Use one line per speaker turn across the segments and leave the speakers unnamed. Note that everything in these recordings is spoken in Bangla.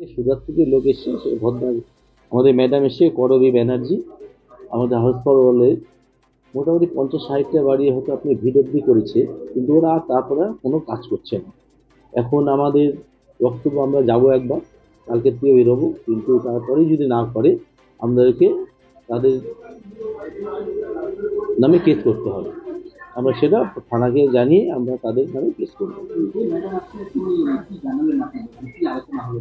সুরাত থেকে লোক এসছে, সে আমাদের ম্যাডাম এসে, করবী ব্যানার্জি, আমাদের হাসপাতালে মোটামুটি পঞ্চাশ ষাটটা বাড়ি হয়তো আপনি ভিডব্লি করেছে, কিন্তু ওরা আর তারপরে কোনো কাজ করছে না। এখন আমাদের বক্তব্য আমরা যাব একবার, কালকে থেকে বেরোবো, কিন্তু তারপরেই যদি না করে, আমাদেরকে তাদের নামে কেস করতে হবে। আমরা সেটা থানাকে জানিয়ে আমরা তাদের নামে কেস করব।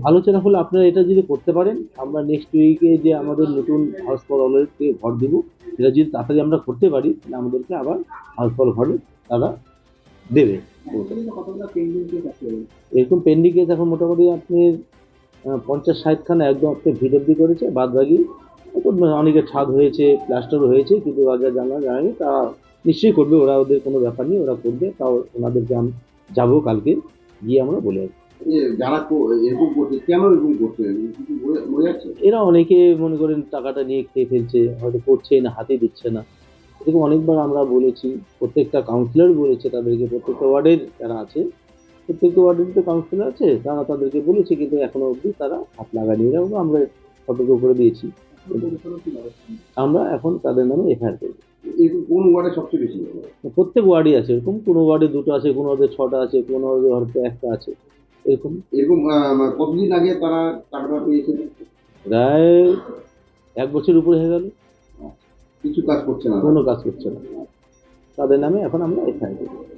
আলোচনা হলে আপনারা এটা যদি করতে পারেন, আমরা নেক্সট উইকে যে আমাদের নতুন হাউস ফর অলরেডি ঘর দিব, সেটা যদি তাড়াতাড়ি আমরা করতে পারি, তাহলে আমাদেরকে আবার হাউস ফল ঘরে তারা দেবে এরকম পেন্ডিং কেস এখন মোটামুটি আপনি পঞ্চাশ ষাটখানা একদম আপনি ভিডব্লি করেছে বাদ বাকি অনেকের ছাদ হয়েছে প্লাস্টার হয়েছে, কিন্তু রাজা জানা যায়নি, তা নিশ্চয়ই করবে, ওরা ওদের কোনো ব্যাপার নেই, ওরা করবে, তাও ওনাদেরকে আমি যাব কালকে, গিয়ে আমরা বলে আসব।
যে যারা এরকম করছে কেন এরকম করছে? কিছু বলে বলে
এরা অনেকে মনে করেন টাকাটা নিয়ে খেয়ে ফেলছে হয়তো করছে না হাতে দিচ্ছে না। এরকম অনেকবার আমরা বলেছি প্রত্যেকটা কাউন্সিলর বলেছে তাদেরকে প্রত্যেকটা ওয়ার্ডের যারা আছে প্রত্যেকটা ওয়ার্ডের তো কাউন্সিলর আছে তারা তাদেরকে বলেছে কিন্তু এখনও অবধি তারা হাত লাগায়নি। এরকম আমরা সতর্ক করে দিয়েছি। আমরা এখন তাদের নামে এফআইআর করব।
কোন ওয়ার্ডে সবচেয়ে বেশি?
প্রত্যেক ওয়ার্ডই আছে এরকম কোনো ওয়ার্ডে দুটো আছে কোনো ওয়ার্ডে ছটা আছে কোনো ওয়ার্ডে হয়তো একটা আছে। এরকম?
এরকম কতদিন আগে তারা টাকাটা পেয়েছিল?
প্রায় এক বছর উপরে হয়ে গেল।
কিছু কাজ করছে না?
কোনো কাজ করছে না। তাদের নামে এখন আমরা করব